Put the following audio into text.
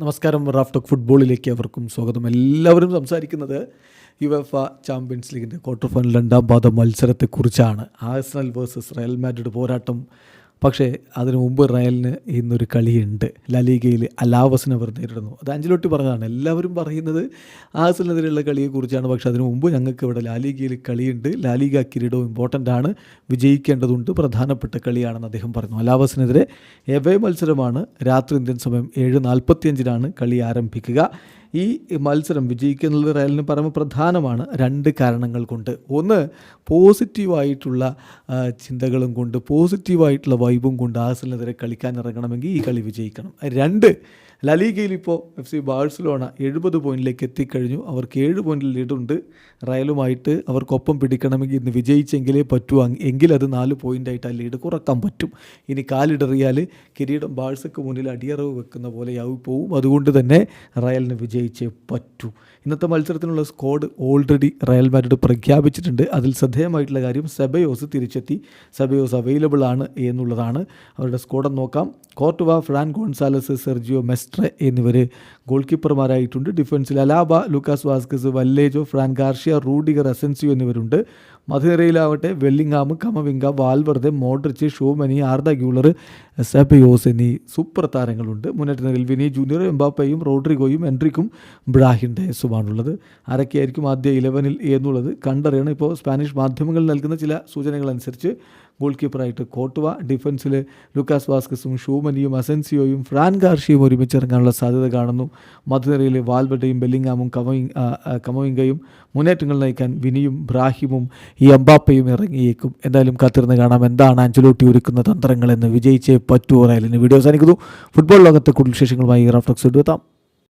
നമസ്കാരം Raf talk ഫുട്ബോളിലേക്ക് അവർക്കും സ്വാഗതം. എല്ലാവരും സംസാരിക്കുന്നത് യുവഫ ചാമ്പ്യൻസ് ലീഗിന്റെ ക്വാർട്ടർ ഫൈനൽ രണ്ടാം പാദ മത്സരത്തെക്കുറിച്ചാണ്. ആഴ്സണൽ വേഴ്സസ് റയൽ മാഡ്രിഡ് പോരാട്ടം പക്ഷേ അതിനു മുമ്പ് റയലിന് ഇന്നൊരു കളിയുണ്ട്. ലലീഗയിൽ അലാവസിനെ അവർ നേരിടുന്നു. അത് അഞ്ചലോട്ടി പറഞ്ഞതാണ്. എല്ലാവരും പറയുന്നത് ആസിനെതിരെയുള്ള കളിയെക്കുറിച്ചാണ്. പക്ഷേ അതിനു മുമ്പ് ഞങ്ങൾക്ക് ഇവിടെ ലാലീഗയിൽ കളിയുണ്ട്. ലാലിഗ കിരീടവും ഇമ്പോർട്ടന്റ് ആണ്. വിജയിക്കേണ്ടതുണ്ട്. പ്രധാനപ്പെട്ട കളിയാണെന്ന് അദ്ദേഹം പറഞ്ഞു അലാവസിനെതിരെ എവേ മത്സരമാണ് രാത്രി ഇന്ത്യൻ സമയം ഏഴ് നാൽപ്പത്തിയഞ്ചിനാണ് കളി ആരംഭിക്കുക. ഈ മത്സരം വിജയിക്കുക എന്നുള്ളത് റയലിന് പരമപ്രധാനമാണ് രണ്ട് കാരണങ്ങൾ കൊണ്ട്. ഒന്ന് പോസിറ്റീവായിട്ടുള്ള ചിന്തകളും കൊണ്ട് പോസിറ്റീവായിട്ടുള്ള വൈബും കൊണ്ട് ആസിനെതിരെ കളിക്കാൻ ഇറങ്ങണമെങ്കിൽ ഈ കളി വിജയിക്കണം. രണ്ട് ലലീഗയിൽ ഇപ്പോൾ എഫ് സി ബാഴ്സലോണ എഴുപത് പോയിന്റിലേക്ക് എത്തിക്കഴിഞ്ഞു. അവർക്ക് ഏഴ് പോയിന്റിൽ ലീഡുണ്ട്. റയലുമായിട്ട് അവർക്കൊപ്പം പിടിക്കണമെങ്കിൽ ഇന്ന് വിജയിച്ചെങ്കിലേ പറ്റൂ. അത് നാല് പോയിന്റായിട്ട് ആ ലീഡ് കുറയ്ക്കാൻ പറ്റും. ഇനി കാലിടറിയാൽ കിരീടം ബാഴ്സക്ക് മുന്നിൽ അടിയറവ് വെക്കുന്ന പോലെയാവും പോവും അതുകൊണ്ട് തന്നെ റയലിന് വിജയിച്ചേ പറ്റൂ. ഇന്നത്തെ മത്സരത്തിനുള്ള സ്ക്വാഡ് ഓൾറെഡി റയൽ മാഡ്രിഡ് പ്രഖ്യാപിച്ചിട്ടുണ്ട്. അതിൽ ശ്രദ്ധേയമായിട്ടുള്ള കാര്യം സെബയോസ് തിരിച്ചെത്തി. സെബയോസ് അവൈലബിൾ ആണ് എന്നുള്ളതാണ്. അവരുടെ സ്ക്വാഡ് നോക്കാം. Courtois Fran Gonzalez Sergio Mestre എന്നിവർ ഗോൾ കീപ്പർമാരായിട്ടുണ്ട് ഡിഫൻസിൽ Alaba Lucas Vazquez Vallejo Fran Garcia Rudiger Asensio എന്നിവരുണ്ട്. മധുരയിലാവട്ടെ Bellingham Camavinga Valverde Modric Tchouameni Arda Guler Ceballos എന്നീ സൂപ്പർ താരങ്ങളുണ്ട്. മുന്നേറ്റ നിരയിൽ വിനി ജൂനിയർ എംബാപ്പയും റോഡ്രിഗോയും എൻട്രിക്കും ബ്രാഹിം ഡയസുമാണുള്ളത് ആരൊക്കെയായിരിക്കും ആദ്യ ഇലവനിൽ എന്നുള്ളത് കണ്ടറിയണം. ഇപ്പോൾ സ്പാനിഷ് മാധ്യമങ്ങൾ നൽകുന്ന ചില സൂചനകൾ അനുസരിച്ച് ഗോൾ കീപ്പറായിട്ട് കോട്ടുവ ഡിഫൻസിൽ ലുക്കാസ് വാസ്കസും ഷൂമനിയും അസെൻസിയോയും ഫ്രാൻ ഗാർഷിയും ഒരുമിച്ച് ഇറങ്ങാനുള്ള സാധ്യത കാണുന്നു. മധുരയിൽ വാൽബട്ടയും ബെല്ലിങ്ങാമും കമോയി കമോയിങ്കയും മുന്നേറ്റങ്ങൾ നയിക്കാൻ വിനിയും ബ്രാഹിമും ഈ അമ്പാപ്പയും ഇറങ്ങിയേക്കും. എന്തായാലും കാത്തിരുന്ന് കാണാം എന്താണ് അഞ്ചലോട്ടി ഒരുക്കുന്ന തന്ത്രങ്ങളെന്ന് വിജയിച്ചേ പറ്റൂ റയലിന് വീഡിയോ സാധിക്കുന്നു ഫുട്ബോൾ ലോകത്തെ കൂടുതൽ വിശേഷങ്ങളുമായി റഫ്ലക്സ് എടുത്താം